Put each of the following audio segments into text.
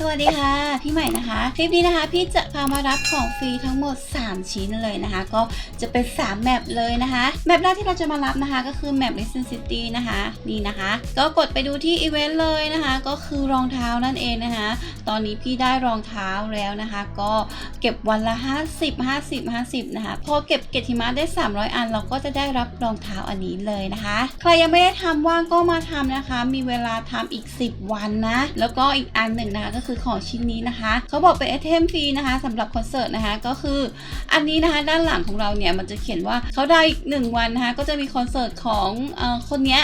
สวัสดีค่ะ พี่ใหม่นะคะ คลิปนี้นะคะ พี่จะพามารับของฟรีทั้งหมด 3 ชิ้นเลยนะคะ ก็จะเป็น 3 แมปเลยนะคะแมปแรกที่เราจะมารับนะคะ ก็คือแมป Listen City นะคะนี่นะคะ ก็กดไปดูที่อีเวนต์เลยนะคะ ก็คือรองเท้านั่นเองนะคะ ตอนนี้พี่ได้รองเท้าแล้วนะคะ ก็เก็บวันละ 50 50 50 นะคะ พอเก็บเกตหิมะได้ 300 อัน เราก็จะได้รับรองเท้าอันนี้เลยนะคะ ใครยังไม่ได้ทำว่างก็มาทำนะคะ มีเวลาทำอีก 10 วันนะแล้วก็อีกอันหนึ่งนะคะก็คือของชิ้นนี้นะคะเขาบอกเป็นไอเทมฟรีนะคะสำหรับคอนเสิร์ตนะคะก็คืออันนี้นะคะด้านหลังของเราเนี่ยมันจะเขียนว่าเขาได้อีกหนึ่งวันนะคะก็จะมีคอนเสิร์ตของอคนเนี้ย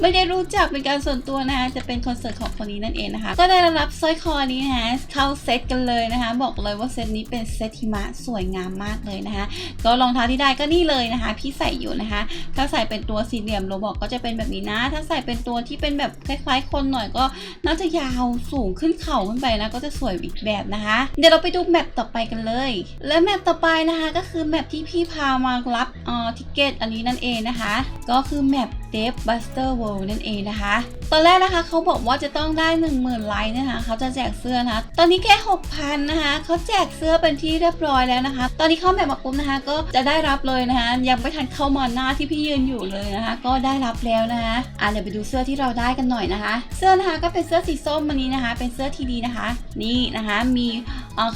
ไม่ได้รู้จักเป็นการส่วนตัวนะคะจะเป็นคอนเสิร์ตของคนนี้นั่นเองนะคะ ก็ได้รับสร้อยคอนี้นะคะเข้าเซตกันเลยนะคะ บอกเลยว่าเซตนี้เป็นเซตหิมะสวยงามมากเลยนะคะ ก็รองเท้าที่ได้ก็นี่เลยนะคะ พี่ใส่อยู่นะคะ ถ้าใส่เป็นตัวสี่เหลี่ยมโรบอกก็จะเป็นแบบนี้นะ ถ้าใส่เป็นตัวที่เป็นแบบคล้ายๆ คนหน่อยก็น่าจะยาวสูงขึ้นเข่าขึ้นไปนะก็จะสวยอีกแบบนะคะ เดี๋ยวเราไปดูแมปต่อไปกันเลย และแมปต่อไปนะคะก็คือแมปที่พี่พามารับอ่อทิเกตอันนี้นั่นเองนะคะ ก็คือแมป d e v Buster World นั่นเองนะคะ ตอนแรกนะคะเขาบอกว่าจะต้องได้ 10,000 ไลค์นะคะเขาจะแจกเสื้อนะคะ ตอนนี้แค่ 6,000 นะคะเขาแจกเสื้อเป็นที่เรียบร้อยแล้วนะคะ ตอนนี้เข้าแมปมาปุ๊บนะคะ ก็จะได้รับเลยนะคะ ยังไม่ทันเข้ามาหน้าที่พี่ยืนอยู่เลยนะคะ ก็ได้รับแล้วนะคะอะเดี๋ยวไปดูเสื้อที่เราได้กันหน่อยนะคะ เสื้อนะคะก็เป็นเสื้อสีส้มวันนี้นะคะ เป็นเสื้อทีดีนะคะ นี่นะคะมี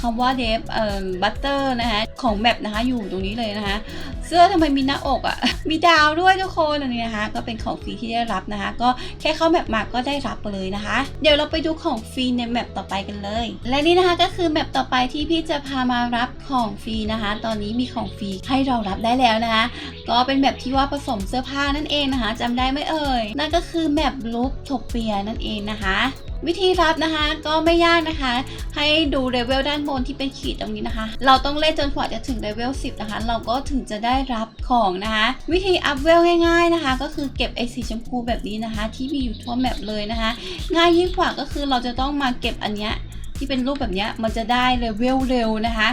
คำว่า d e v เอ่อ Butter นะคะของแมปนะคะอยู่ตรงนี้เลยนะคะ เสื้อทำไมมีหน้าอกอะ่ะ มีดาวด้วยทุกคนอันนี้นะคะ ก็เป็นของฟรีที่ได้รับนะคะ ก็แค่เข้าแมปมาก็ได้รับไปเลยนะคะ เดี๋ยวเราไปดูของฟรีในแมปต่อไปกันเลย และนี่นะคะก็คือแมปต่อไปที่พี่จะพามารับของฟรีนะคะ ตอนนี้มีของฟรีให้เรารับได้แล้วนะคะ ก็เป็นแบบที่ว่าผสมเสื้อผ้านั่นเองนะคะจำได้ไหมเอ่ยนั่นก็คือแมปลูปโทเปียนั่นเองนะคะ วิธีรับนะคะก็ไม่ยากนะคะ ให้ดูเลเวลด้านบนที่เป็นขีดตรงนี้นะคะ เราต้องเล่นจนกว่าจะถึงเลเวล10 นะคะ เราก็ถึงจะได้รับของนะคะ วิธีอัพเวลง่ายๆนะคะ ก็คือเก็บไอสีชมพูแบบนี้นะคะ ที่มีอยู่ทั่วแมปเลยนะคะ ง่ายยิ่งกว่าก็คือเราจะต้องมาเก็บอันเนี้ยที่เป็นรูปแบบเนี้ยมันจะได้เลเวลเร็วนะคะ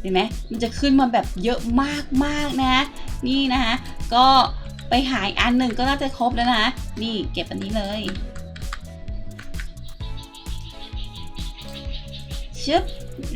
เห็นไหมมันจะขึ้นมาแบบเยอะมากๆนะ นี่นะคะ ก็ไปหายอันหนึ่งก็น่าจะครบแล้วนะ นี่เก็บอันนี้เลย ชึบ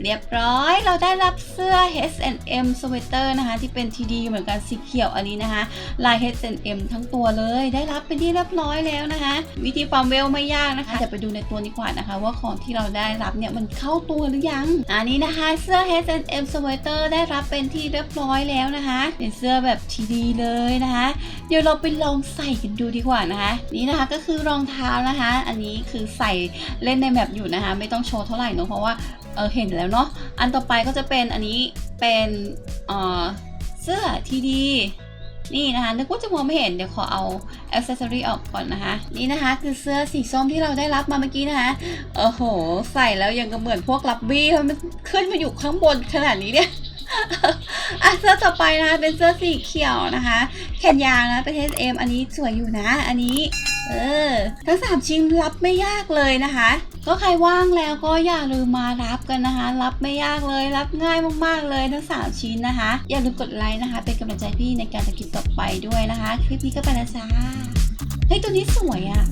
เรียบร้อยเราได้รับเสื้อ H&M sweater นะคะที่เป็น TD เหมือนกันสีเขียวอันนี้นะคะลาย H&M ทั้งตัวเลย ได้รับเป็นที่เรียบร้อยแล้วนะคะ วิธีฟาร์มเวลไม่ยากนะคะเดี๋ยวไปดูในตัวนี้กว่านะคะ ว่าของที่เราได้รับเนี่ยมันเข้าตัวหรือยัง อันนี้นะคะเสื้อ H&M sweater ได้รับเป็นที่เรียบร้อยแล้วนะคะ เป็นเสื้อแบบ TD เลยนะคะ เดี๋ยวเราไปลองใส่กันดูดีกว่านะคะ นี่นะคะก็คือรองเท้านะคะ อันนี้คือใส่เล่นในแมปอยู่นะคะ ไม่ต้องโชว์เท่าไหร่เนอะเพราะว่า เออเห็นแล้วเนาะ อันต่อไปก็จะเป็นอันนี้เป็นเออเสื้อทีดีนี่นะคะนึกว่าจะมองไม่เห็นเดี๋ยวขอเอาอ c เซสซอรี่ออกก่อนนะคะ นี่นะคะคือเสื้อสีส้มที่เราได้รับมาเมื่อกี้นะคะโอ้โห ใส่แล้วยังก็เหมือนพวกลับบี้มันขึ้นมาอยู่ข้างบนขนาดนี้เนี่ยอะเสื้อต่อไปนะคะเป็นเสื้อสีเขียวนะคะ แขนยาวนะเป็น H&M อันนี้สวยอยู่นะ อันนี้ เออทั้งสามชิ้นรับไม่ยากเลยนะคะ ก็ใครว่างแล้วก็อย่าลืมมารับกันนะคะ รับไม่ยากเลยรับง่ายมากๆเลยทั้งสามชิ้นนะคะ อย่าลืมกดไลค์นะคะ เป็นกำลังใจพี่ในการทำคลิปต่อไปด้วยนะคะ คลิปนี้ก็ไปแล้วจ้าเฮ้ยตัวนี้สวยอะ